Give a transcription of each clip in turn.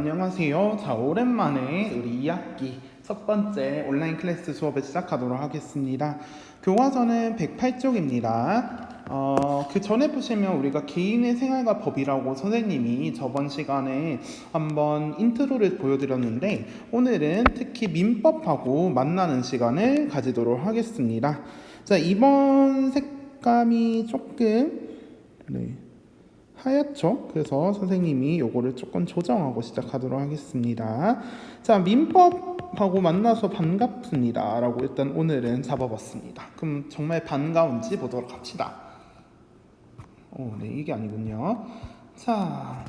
안녕하세요. 자, 오랜만에 우리 2학기 첫 번째 온라인 클래스 수업을 시작하도록 하겠습니다. 교과서는 108쪽입니다. 어, 그 전에 보시면 우리가 개인의 생활과 법이라고 선생님이 저번 시간에 한번 인트로를 보여드렸는데 오늘은 특히 민법하고 만나는 시간을 가지도록 하겠습니다. 자, 이번 색감이 조금 네. 하얗죠? 그래서 선생님이 요거를 조금 조정하고 시작하도록 하겠습니다. 자, 민법하고 만나서 반갑습니다. 라고 일단 오늘은 잡아봤습니다. 그럼 정말 반가운지 보도록 합시다. 어, 네, 이게 아니군요. 자,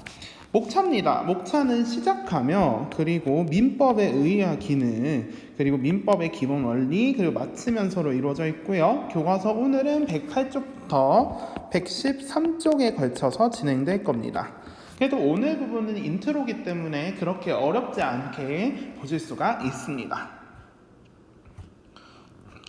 목차입니다. 목차는 시작하며 그리고 민법의 의의와 기능 그리고 민법의 기본 원리 그리고 마치면서로 이루어져 있고요. 교과서 오늘은 108쪽부터 113쪽에 걸쳐서 진행될 겁니다. 그래도 오늘 부분은 인트로기 때문에 그렇게 어렵지 않게 보실 수가 있습니다.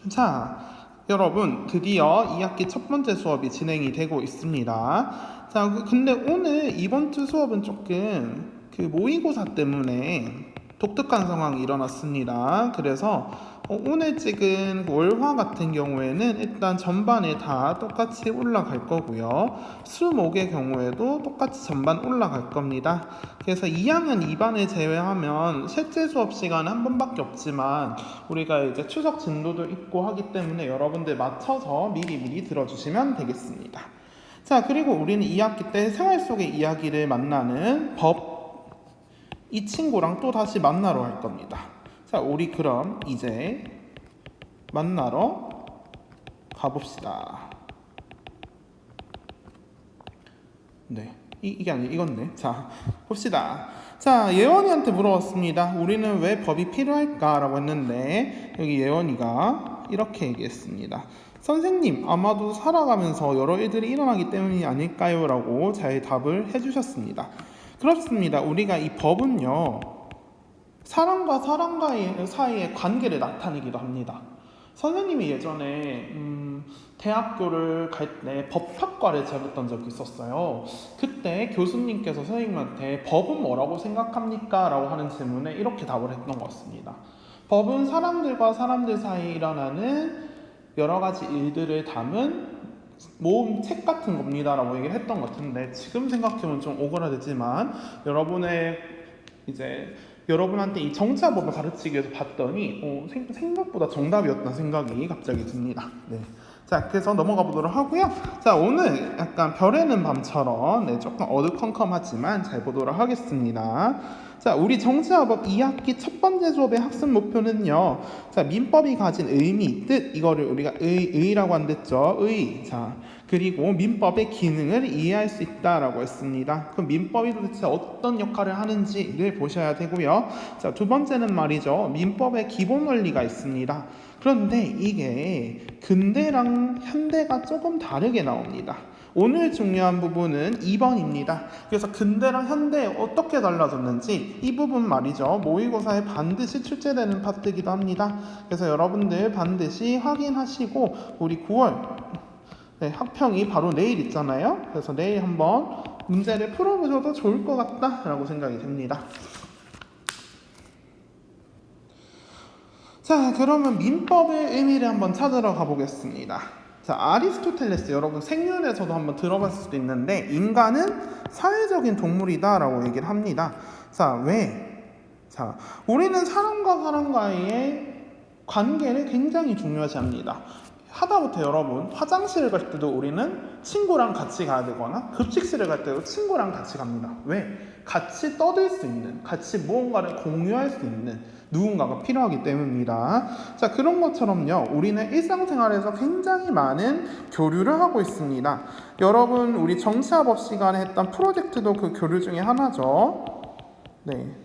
자, 여러분 드디어 2학기 첫 번째 수업이 진행이 되고 있습니다. 자, 그- 근데 오늘 이번 주 수업은 조금 그 모의고사 때문에 독특한 상황이 일어났습니다. 그래서 어, 오늘 찍은 월화 같은 경우에는 일단 전반에 다 똑같이 올라갈 거고요. 수목의 경우에도 똑같이 전반 올라갈 겁니다. 그래서 2학년 2반을 제외하면 실제 수업 시간 한 번밖에 없지만 우리가 이제 추석 진도도 있고 하기 때문에 여러분들 맞춰서 미리미리 들어주시면 되겠습니다. 자, 그리고 우리는 2학기 때 생활 속의 이야기를 만나는 법 이 친구랑 또 다시 만나러 갈 겁니다. 자, 우리 그럼 이제 만나러 가봅시다. 네. 이, 이게 아니 이건데. 자, 봅시다. 자, 예원이한테 물어봤습니다. 우리는 왜 법이 필요할까라고 했는데 여기 예원이가 이렇게 얘기했습니다. 선생님, 아마도 살아가면서 여러 일들이 일어나기 때문이 아닐까요?라고 잘 답을 해주셨습니다. 그렇습니다. 우리가 이 법은요, 사람과 사람과의 사이의 관계를 나타내기도 합니다. 선생님이 예전에 음, 대학교를 갈 때 법학과를 재봤던 적이 있었어요. 그때 교수님께서 선생님한테 법은 뭐라고 생각합니까? 라고 하는 질문에 이렇게 답을 했던 것 같습니다. 법은 사람들과 사람들 사이에 일어나는 여러 가지 일들을 담은 모음 책 같은 겁니다라고 얘기를 했던 것 같은데 지금 생각해보면 좀 오그라들지만 여러분의 이제 여러분한테 이 정치화법을 가르치기 위해서 봤더니 어, 생, 생각보다 정답이었다는 생각이 갑자기 듭니다. 네. 자, 그래서 넘어가 보도록 하고요. 자, 오늘 약간 별에는 밤처럼 네, 조금 어두컴컴하지만 잘 보도록 하겠습니다. 자, 우리 정치화법 2학기 첫 번째 수업의 학습 목표는요. 자, 민법이 가진 의미, 뜻 이거를 우리가 의, 의라고 한댔죠. 의. 자, 그리고 민법의 기능을 이해할 수 있다라고 했습니다. 그럼 민법이 도대체 어떤 역할을 하는지를 보셔야 되고요. 자, 두 번째는 말이죠. 민법의 기본 원리가 있습니다. 그런데 이게 근대랑 현대가 조금 다르게 나옵니다. 오늘 중요한 부분은 2번입니다. 그래서 근대랑 현대 어떻게 달라졌는지 이 부분 말이죠. 모의고사에 반드시 출제되는 파트이기도 합니다. 그래서 여러분들 반드시 확인하시고 우리 9월 네, 학평이 바로 내일 있잖아요. 그래서 내일 한번 문제를 풀어보셔도 좋을 것 같다라고 생각이 듭니다. 자, 그러면 민법의 의미를 한번 찾으러 가보겠습니다. 자, 아리스토텔레스 여러분 생년에서도 한번 들어봤을 수도 있는데 인간은 사회적인 동물이다라고 얘기를 합니다. 자, 왜? 자, 우리는 사람과 사람 과의 관계를 굉장히 중요시 합니다. 하다못해 여러분 화장실을 갈 때도 우리는 친구랑 같이 가야 되거나 급식실을 갈 때도 친구랑 같이 갑니다. 왜? 같이 떠들 수 있는, 같이 무언가를 공유할 수 있는 누군가가 필요하기 때문입니다. 자, 그런 것처럼요, 우리는 일상생활에서 굉장히 많은 교류를 하고 있습니다. 여러분, 우리 정치화법 시간에 했던 프로젝트도 그 교류 중에 하나죠. 네.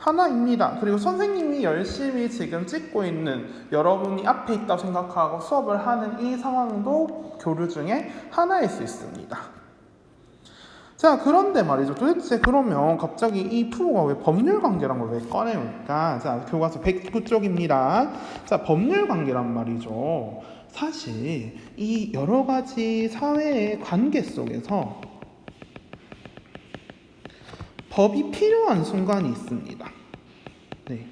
하나입니다. 그리고 선생님이 열심히 지금 찍고 있는 여러분이 앞에 있다고 생각하고 수업을 하는 이 상황도 교류 중에 하나일 수 있습니다. 자, 그런데 말이죠. 도대체 그러면 갑자기 이 프로가 왜 법률 관계란 걸 왜 꺼내올까? 자, 교과서 109쪽입니다. 자, 법률 관계란 말이죠. 사실 이 여러 가지 사회의 관계 속에서 법이 필요한 순간이 있습니다. 네.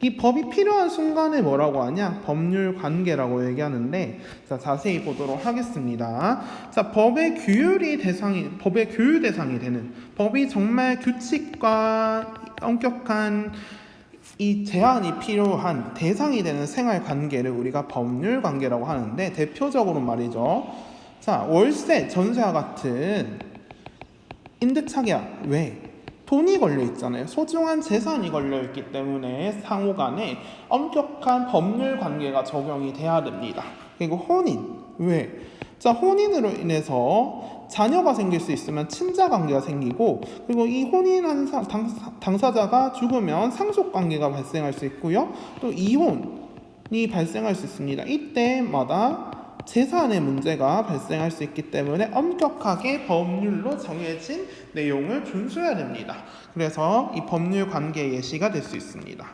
이 법이 필요한 순간에 뭐라고 하냐? 법률 관계라고 얘기하는데 자, 자세히 보도록 하겠습니다. 자, 법의 규율이 대상이 법의 규율 대상이 되는 법이 정말 규칙과 엄격한 이 제한이 필요한 대상이 되는 생활 관계를 우리가 법률 관계라고 하는데 대표적으로 말이죠. 자, 월세, 전세와 같은 임대차계약 외 돈이 걸려 있잖아요. 소중한 재산이 걸려 있기 때문에 상호 간에 엄격한 법률 관계가 적용이 돼야 됩니다. 그리고 혼인 왜? 자, 혼인으로 인해서 자녀가 생길 수 있으면 친자 관계가 생기고 그리고 이 혼인한 사- 당사, 당사자가 죽으면 상속 관계가 발생할 수 있고요. 또 이혼이 발생할 수 있습니다. 이때마다 재산의 문제가 발생할 수 있기 때문에 엄격하게 법률로 정해진 내용을 준수해야 됩니다. 그래서 이 법률 관계 예시가 될 수 있습니다.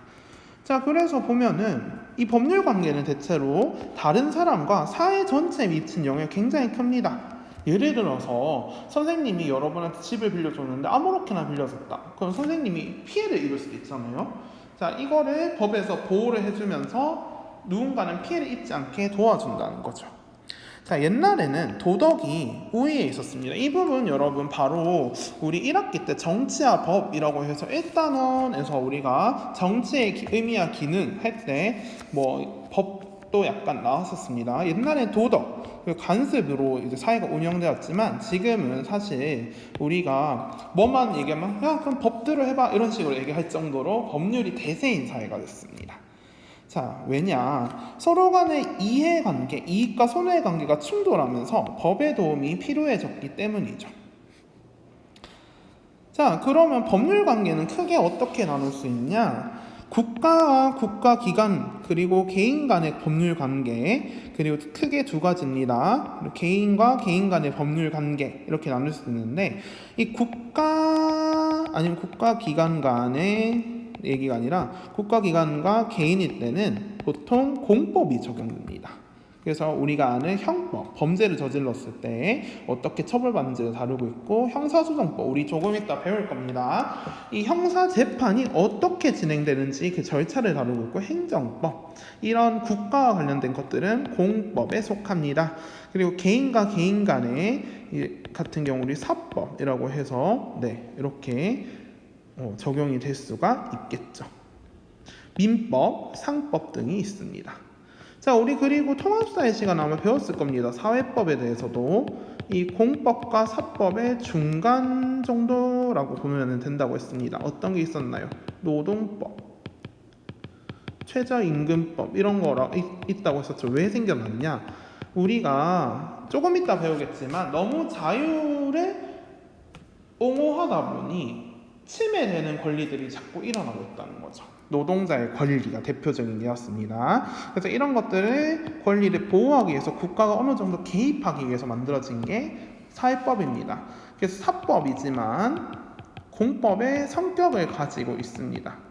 자, 그래서 보면은 이 법률 관계는 대체로 다른 사람과 사회 전체에 미친 영향이 굉장히 큽니다. 예를 들어서 선생님이 여러분한테 집을 빌려줬는데 아무렇게나 빌려줬다. 그럼 선생님이 피해를 입을 수도 있잖아요. 자, 이거를 법에서 보호를 해주면서 누군가는 피해를 입지 않게 도와준다는 거죠. 자, 옛날에는 도덕이 우위에 있었습니다. 이 부분 여러분 바로 우리 1학기 때 정치와 법이라고 해서 1단원에서 우리가 정치의 기- 의미와 기능 할 때 뭐 법도 약간 나왔었습니다. 옛날에 도덕, 그 관습으로 이제 사회가 운영되었지만 지금은 사실 우리가 뭐만 얘기하면 야 그럼 법대로 해봐 이런 식으로 얘기할 정도로 법률이 대세인 사회가 됐습니다. 자, 왜냐? 서로 간의 이해관계, 이익과 손해의 관계가 충돌하면서 법의 도움이 필요해졌기 때문이죠. 자, 그러면 법률 관계는 크게 어떻게 나눌 수 있냐? 국가와 국가 기관 그리고 개인 간의 법률 관계 그리고 크게 두 가지입니다. 개인과 개인 간의 법률 관계 이렇게 나눌 수 있는데 이 국가 아니면 국가 기관 간의 얘기가 아니라 국가기관과 개인일 때는 보통 공법이 적용됩니다. 그래서 우리가 아는 형법, 범죄를 저질렀을 때 어떻게 처벌받는지를 다루고 있고 형사소송법, 우리 조금 이따 배울 겁니다. 이 형사 재판이 어떻게 진행되는지 그 절차를 다루고 있고 행정법, 이런 국가와 관련된 것들은 공법에 속합니다. 그리고 개인과 개인 간의 이 같은 경우 우리 사법이라고 해서 네 이렇게 어, 적용이 될 수가 있겠죠. 민법, 상법 등이 있습니다. 자, 우리 그리고 통합사회 시간 아마 배웠을 겁니다. 사회법에 대해서도 이 공법과 사법의 중간 정도라고 보면 된다고 했습니다. 어떤 게 있었나요? 노동법, 최저임금법 이런 거라 있, 있다고 했었죠. 왜 생겨났냐? 우리가 조금 이따 배우겠지만 너무 자유를 옹호하다 보니 침해되는 권리들이 자꾸 일어나고 있다는 거죠. 노동자의 권리가 대표적인 예였습니다. 그래서 이런 것들을 권리를 보호하기 위해서 국가가 어느 정도 개입하기 위해서 만들어진 게 사회법입니다. 그래서 사법이지만 공법의 성격을 가지고 있습니다.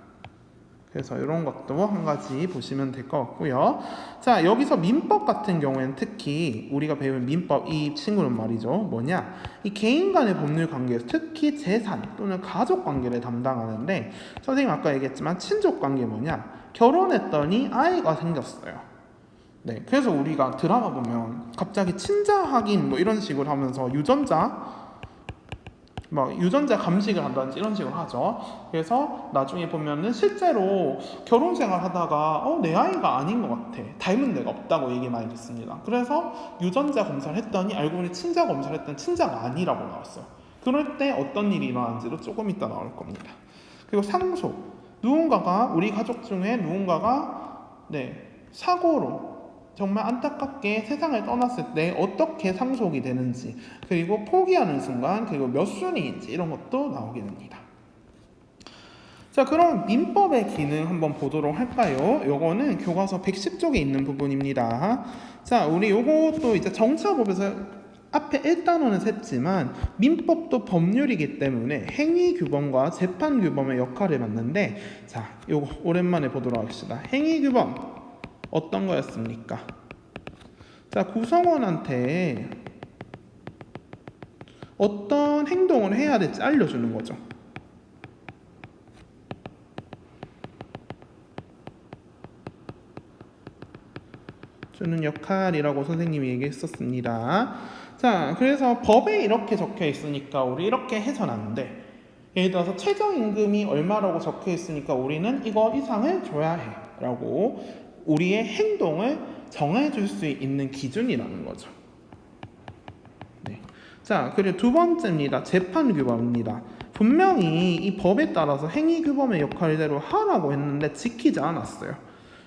그래서 이런 것도 한 가지 보시면 될 것 같고요. 자, 여기서 민법 같은 경우에는 특히 우리가 배운 민법 이 친구는 말이죠. 뭐냐? 이 개인 간의 법률 관계에서 특히 재산 또는 가족 관계를 담당하는데 선생님 아까 얘기했지만 친족 관계 뭐냐? 결혼했더니 아이가 생겼어요. 네, 그래서 우리가 드라마 보면 갑자기 친자 확인 뭐 이런 식으로 하면서 유전자 막 유전자 감식을 한다든지 이런 식으로 하죠. 그래서 나중에 보면은 실제로 결혼 생활 하다가 어, 내 아이가 아닌 것 같아. 닮은 데가 없다고 얘기 많이 듣습니다. 그래서 유전자 검사를 했더니 알고 보니 친자 검사를 했더니 친자가 아니라고 나왔어요. 그럴 때 어떤 일이 일어나는지도 조금 이따 나올 겁니다. 그리고 상속. 누군가가 우리 가족 중에 누군가가 네 사고로 정말 안타깝게 세상을 떠났을 때 어떻게 상속이 되는지 그리고 포기하는 순간 그리고 몇 순위인지 이런 것도 나오게 됩니다. 자 그럼 민법의 기능 한번 보도록 할까요? 요거는 교과서 110쪽에 있는 부분입니다. 자 우리 요것도 이제 정치법에서 앞에 1단원은 셌지만 민법도 법률이기 때문에 행위 규범과 재판 규범의 역할을 맡는데 자 요거 오랜만에 보도록 합시다. 행위 규범 어떤 거였습니까? 자, 구성원한테 어떤 행동을 해야 될지 알려주는 거죠. 주는 역할이라고 선생님이 얘기했었습니다. 자, 그래서 법에 이렇게 적혀 있으니까 우리 이렇게 해서는 안 돼. 예를 들어서 최저임금이 얼마라고 적혀 있으니까 우리는 이거 이상을 줘야 해. 라고 우리의 행동을 정해줄 수 있는 기준이라는 거죠. 네. 자, 그리고 두 번째입니다. 재판규범입니다. 분명히 이 법에 따라서 행위규범의 역할대로 하라고 했는데 지키지 않았어요.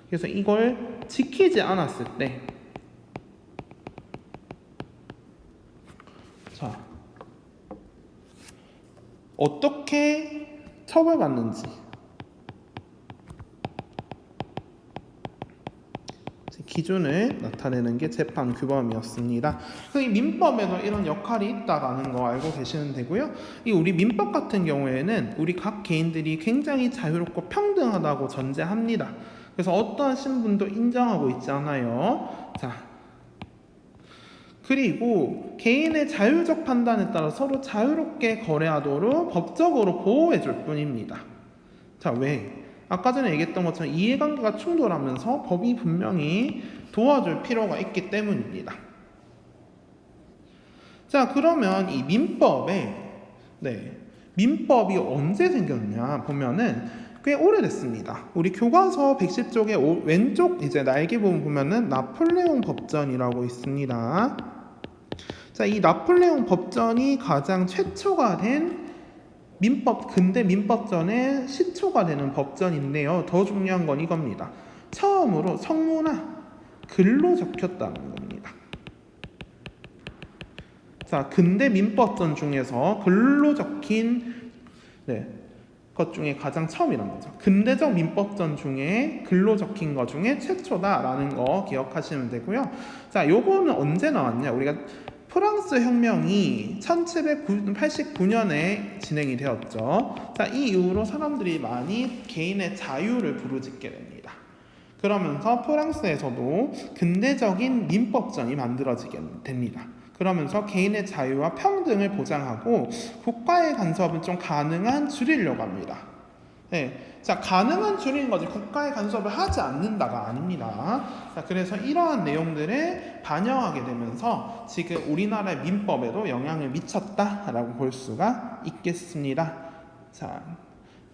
그래서 이걸 지키지 않았을 때 자, 어떻게 처벌받는지 기준을 나타내는 게 재판 규범이었습니다. 그이 민법에도 이런 역할이 있다라는 거 알고 계시면 되고요. 이 우리 민법 같은 경우에는 우리 각 개인들이 굉장히 자유롭고 평등하다고 전제합니다. 그래서 어떠한 신분도 인정하고 있지 않아요. 자, 그리고 개인의 자율적 판단에 따라 서로 자유롭게 거래하도록 법적으로 보호해 줄 뿐입니다. 자, 왜? 아까 전에 얘기했던 것처럼 이해관계가 충돌하면서 법이 분명히 도와줄 필요가 있기 때문입니다. 자, 그러면 이 민법에 네. 민법이 언제 생겼냐 보면은 꽤 오래됐습니다. 우리 교과서 110쪽에 오, 왼쪽 이제 날개 부분 보면은 나폴레옹 법전이라고 있습니다. 자, 이 나폴레옹 법전이 가장 최초가 된 민법 근대 민법전의 시초가 되는 법전인데요. 더 중요한 건 이겁니다. 처음으로 성문화 글로 적혔다는 겁니다. 자, 근대 민법전 중에서 글로 적힌 네, 것 중에 가장 처음이란 거죠. 근대적 민법전 중에 글로 적힌 것 중에 최초다라는 거 기억하시면 되고요. 자, 요거는 언제 나왔냐? 우리가 프랑스 혁명이 1789년에 진행이 되었죠. 자, 이 이후로 사람들이 많이 개인의 자유를 부르짖게 됩니다. 그러면서 프랑스에서도 근대적인 민법전이 만들어지게 됩니다. 그러면서 개인의 자유와 평등을 보장하고 국가의 간섭은 좀 가능한 줄이려고 합니다. 네. 자, 가능한 줄이는 거지 국가의 간섭을 하지 않는다가 아닙니다. 자, 그래서 이러한 내용들을 반영하게 되면서 지금 우리나라의 민법에도 영향을 미쳤다라고 볼 수가 있겠습니다. 자,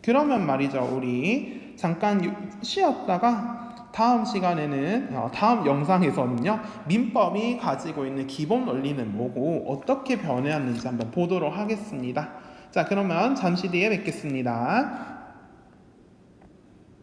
그러면 말이죠. 우리 잠깐 쉬었다가 다음 시간에는 어, 다음 영상에서는요 민법이 가지고 있는 기본 원리는 뭐고 어떻게 변해왔는지 한번 보도록 하겠습니다. 자 그러면 잠시 뒤에 뵙겠습니다.